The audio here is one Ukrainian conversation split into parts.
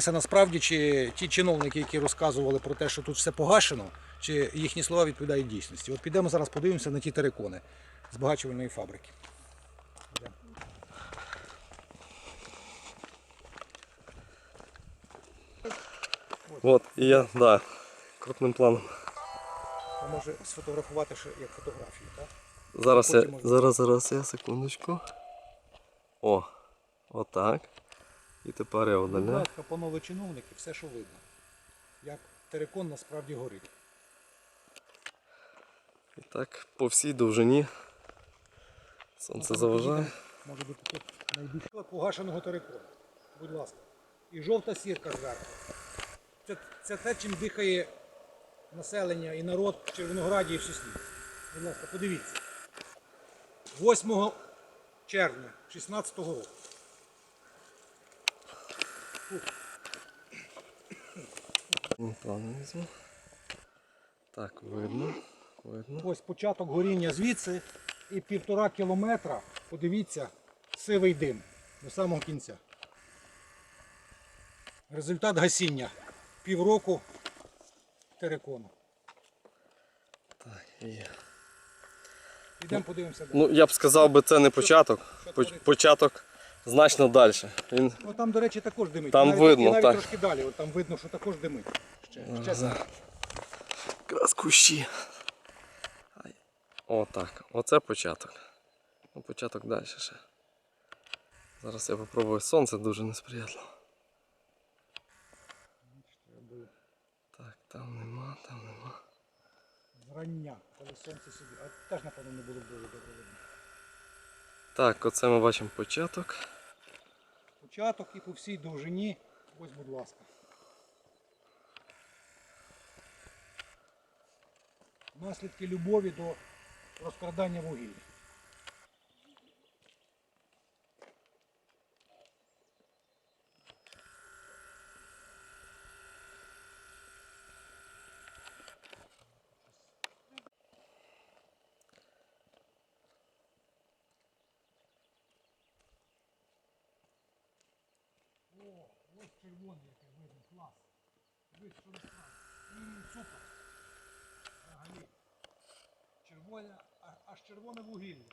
Це насправді чи ті чиновники, які розказували про те, що тут все погашено, чи їхні слова відповідають дійсності. От підемо зараз подивимося на ті терикони збагачувальної фабрики. От, і я, да, крупним планом. А може сфотографувати ще як фотографію, так? Зараз я, можна. зараз, зараз я, секундочку. О, отак. І тепер я Будь удаляю. ласка, панове чиновники, все, що видно. Як терикон насправді горить. І так, по всій довжині. Сонце заважає. Може бути тут найбільше погашеного терикону. Будь ласка. І жовта сірка зверху. Це, це те, чим дихає населення і народ в Червонограді і в Соснівці. Будь ласка, подивіться. 8 червня 16 року. Візьму. Так, видно. Видно. Ось початок горіння звідси і півтора кілометра, подивіться, сивий дим до самого кінця. Результат гасіння. Півроку терикону. Так, є. Ідемо подивимося. далі. Ну, я б сказав би, це не початок. Поч- Початок значно далі. Він О, там, до речі, також димить. Там навіть, видно, навіть так. трошки далі. От там видно, що також димить. Ще, ще якраз кущі. Ай. О, так. Оце початок. Ну, початок далі ще. Зараз я попробую сонце дуже несприятливо. Так, там нема, там нема. Зрання, коли сонце собі. А теж, напевно, не було б дуже добре видно. Так, оце ми бачимо початок. Початок і по всій довжині. Ось, будь ласка. Наслідки любові до розкрадання вугілля. О, ось червоний який видно, клас. Дивись, що насправді. Супер. Взагалі. Червоне, аж червоне вугілля.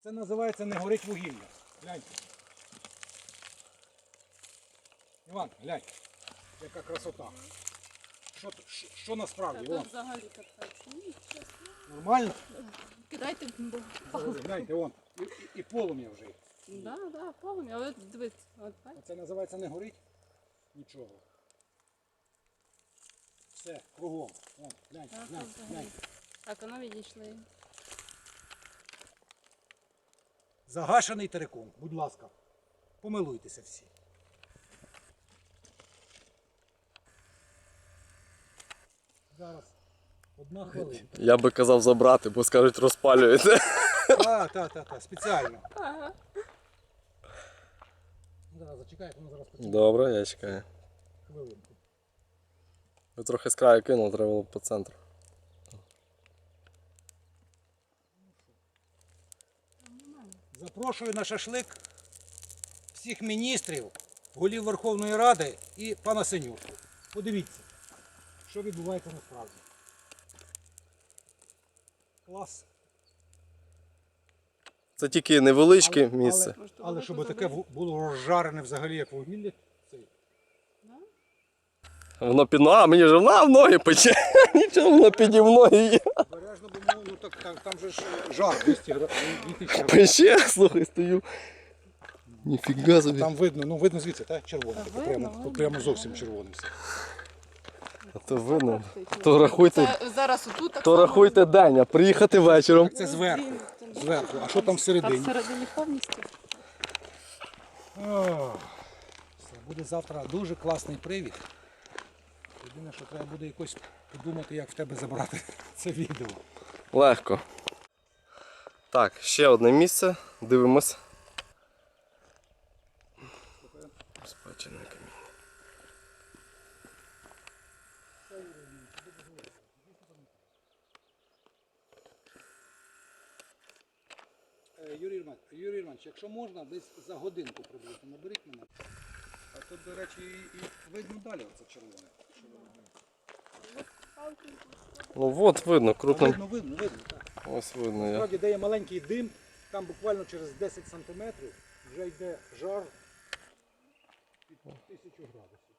Це називається не горить вугілля. Гляньте. Іван, глянь, яка красота. Що, що, що насправді? Вон, взагалі. Нормально? Кидайте. Гляньте, вон. І, і, і полум'я вже. Да, да, полум'я. Але дивись, от бачиш? Це називається не горить нічого. Все, кругом. Вон, гляньте, Так, гляньте. Так, воно відійшли. Загашений терикон, будь ласка, помилуйтеся всі. Зараз одна хвилина. Я би казав забрати, бо скажуть розпалюєте. Так, так, так, так, спеціально. Ага. Зараз зачекайте, воно зараз почне Добре, я чекаю. хвилинку. Ви трохи з краю кинули, треба було по центру. Запрошую на шашлик всіх міністрів, голів Верховної Ради і пана Синюшку. Подивіться, що відбувається насправді. Клас. Це тільки невеличке Але- місце. Але, але щоб таке було розжарене взагалі як вугілля, це Воно під ногами, мені ж вона в ноги пече. Нічого воно піді мною є. обережно, бо ну, ну, так, там, там же ж жар 200 градусів. Пече, слухай, стою. Ніфіга собі. Там видно, ну видно звідси, так? Червоне. Та таке прямо, видно. прямо зовсім червоним. все. А то видно. То рахуйте, Це зараз отут так то само рахуйте день, а приїхати вечором. Це зверху. Зверху. А що там Там всередині? всередині повністю. О, буде завтра дуже класний привід. Єдине, що треба буде якось подумати, як в тебе забрати це відео. Легко. Так, ще одне місце. Дивимось. Юрій Романович, якщо можна, десь за годинку приблизно наберіть мене. А тут, до речі, і, і видно далі оце червоне. Ну от видно, крупним. Видно, видно, видно, так. Ось видно я. Справді, де є маленький дим, там буквально через 10 сантиметрів вже йде жар під 1000 градусів.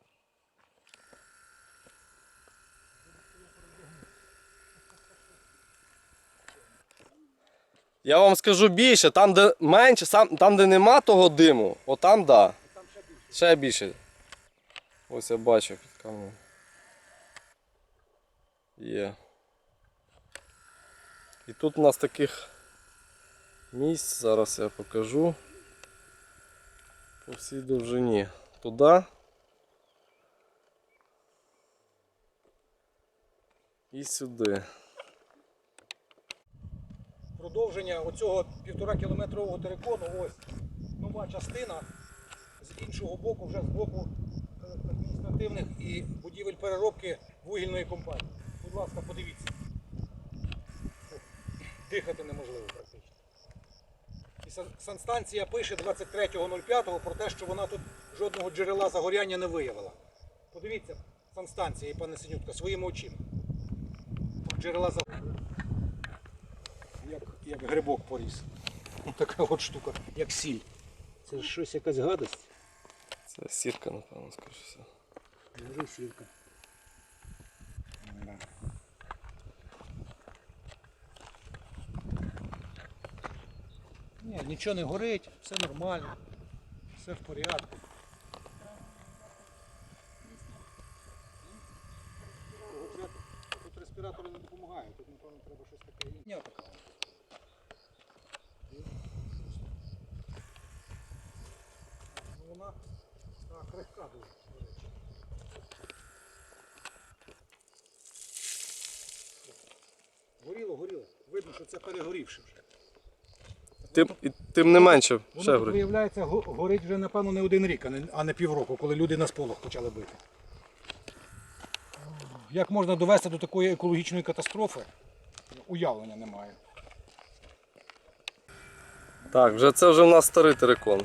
Я вам скажу більше, там де менше, там де нема того диму, отам да. Там ще більше. Ще більше. Ось я бачу під камерою. Є. І тут у нас таких місць, зараз я покажу. По всій довжині. Туди. І сюди. Продовження оцього півтора кілометрового терикону, ось нова частина з іншого боку, вже з боку е, адміністративних і будівель переробки вугільної компанії. Будь ласка, подивіться. Дихати неможливо практично. І санстанція пише 23.05 про те, що вона тут жодного джерела загоряння не виявила. Подивіться, санстанція і пане Синютка, своїми очима. Джерела загоряння як, грибок поріс. Така от штука, як сіль. Це ж щось якась гадость. Це сірка, напевно, скоріше все. Може сірка. Ні, нічого не горить, все нормально, все в порядку. Тут респіратори не допомагають, тут напевно треба щось таке інше. така. Ну, Вона так, крихка дуже, до речі. Горіло, горіло. Видно, що це перегорівши вже. Тим, і, тим не менше, Воно ще тут, виявляється, го- горить вже, напевно, не один рік, а не, а не півроку, коли люди на сполох почали бити. Як можна довести до такої екологічної катастрофи? Уявлення немає. Так, вже це вже в нас старий терикон.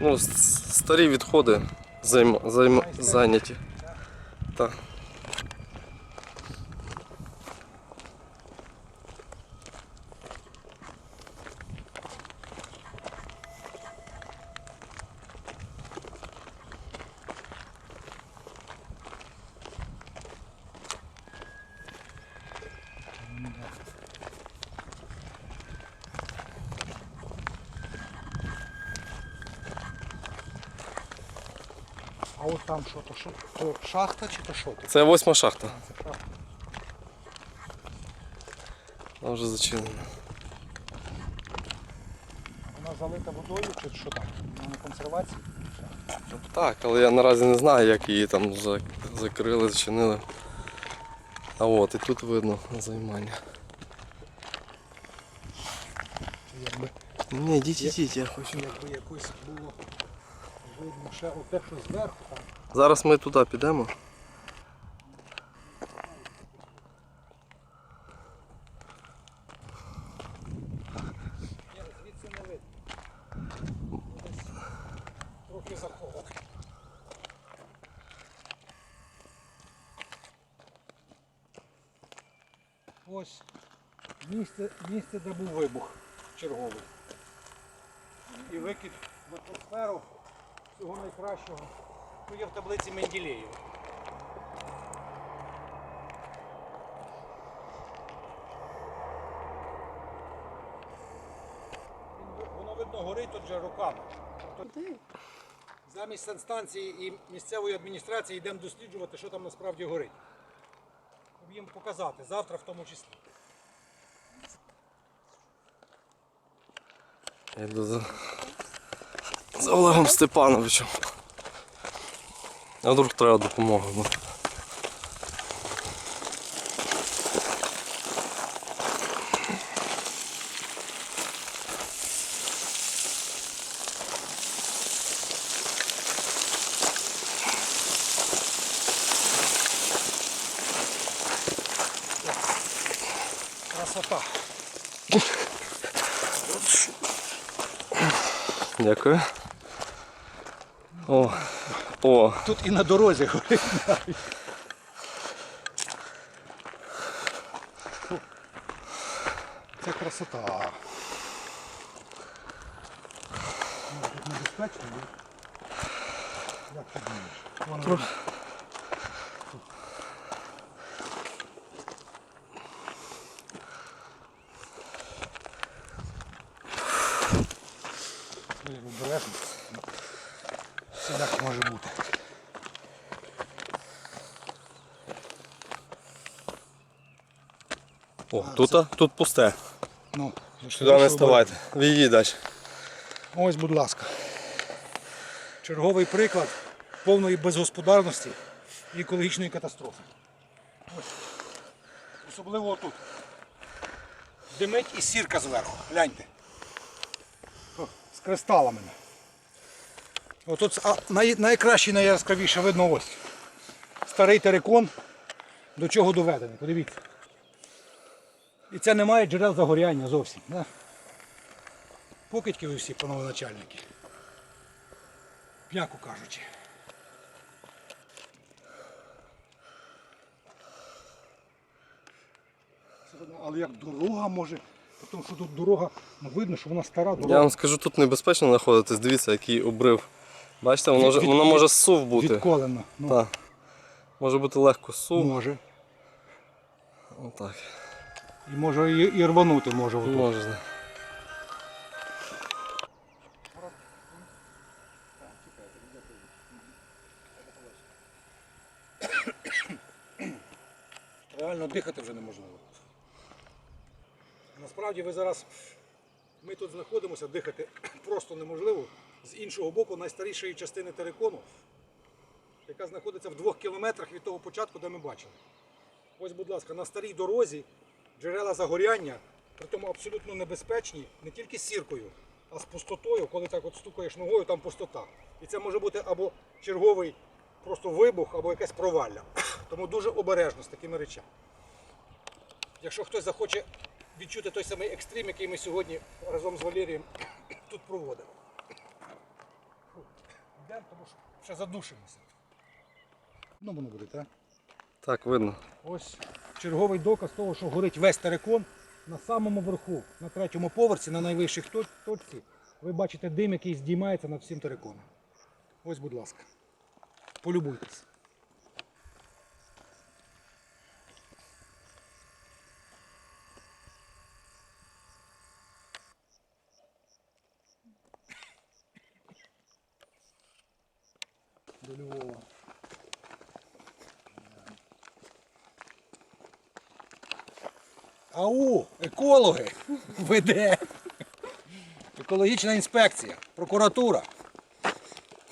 Ну, старі відходи займ, займ, зайняті. Так. А от там що, то, що, то шахта чи то що? то? Це восьма шахта. Це шахта. Вона вже зачинена. Вона залита водою чи що там? Вона на консервації? Так, але я наразі не знаю, як її там за- закрили, зачинили. А от і тут видно займання. Якби, Ні, йдіть, йдіть, я хочу. якби якось було видно ще от те, що зверху там. Зараз ми туди підемо. Звідси не видно. Трохи заховано. Ось місце, місце, де був вибух черговий. І викид в атмосферу всього найкращого. Ну, є в таблиці Менділеєва. Воно видно горить тут вже роками. Тобто Куди? Замість санстанції і місцевої адміністрації йдемо досліджувати, що там насправді горить. Щоб їм показати, завтра в тому числі. Я йду за, за Олегом Степановичем. А вдруг треба допомога. Ну. Красота. Дякую. О, О, Тут і на дорозі горить Це красота. Ну, Тут небезпечно, ні? Як ти думаєш? Воно Ой, обережно. Всіляк може бути. О тут, тут пусте. Ну, Сюди не ставайте. Відійдіть далі. Ось, будь ласка. Черговий приклад повної безгосподарності і екологічної катастрофи. Ось. Особливо отут. Димить і сірка зверху. Гляньте. О, з кристалами. Отут а, най, найкраще і найяскравіше видно ось. Старий терикон. До чого доведений. Подивіться. І це немає джерел загоряння зовсім. Да? Покидьки ви всі, панове начальники. М'яко кажучи. Але як дорога може, тому що тут дорога, ну видно, що вона стара дорога. Я вам скажу, тут небезпечно знаходитись. Дивіться, який обрив. Бачите, воно, Від- воно від- може сув бути. Відколена. Ну, Так. Може бути легко сув. Може. Отак. І може і, і рванути може. отут. Можна. Реально дихати вже неможливо. Насправді ви зараз, ми тут знаходимося, дихати просто неможливо. З іншого боку, найстарішої частини терикону, яка знаходиться в двох кілометрах від того початку, де ми бачили. Ось, будь ласка, на старій дорозі джерела загоряння, при тому абсолютно небезпечні, не тільки з сіркою, а з пустотою, коли так от стукаєш ногою, там пустота. І це може бути або черговий просто вибух, або якесь провалля. Тому дуже обережно з такими речами. Якщо хтось захоче відчути той самий екстрим, який ми сьогодні разом з Валерієм тут проводимо. Йдемо, тому що ще задушимося. Ну, воно буде, так? Так, видно. Ось черговий доказ того, що горить весь терикон на самому верху, на третьому поверсі, на найвищих точ- точці. Ви бачите дим, який здіймається над всім териконом. Ось, будь ласка. Полюбуйтесь. До Львова. АУ, екологи, веде. Екологічна інспекція, прокуратура,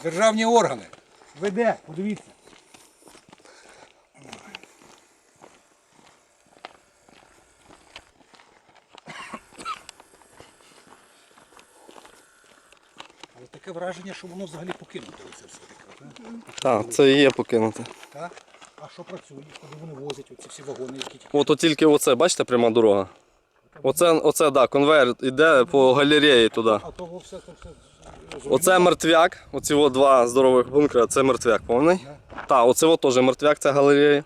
державні органи. Веде, подивіться. Але таке враження, що воно взагалі покинуте оце все таке. так? Так, це і є покинуте. Так? А що працює? Куди вони возять оці всі вагони, які тільки. От тільки оце, бачите, пряма дорога. Оце, оце да, конвейер йде по галереї туди. А то все, то все зруйновано. Оце мертвяк, оці от два здорових бункера, це мертвяк повний. Так, оце от теж мертвяк, це галерея.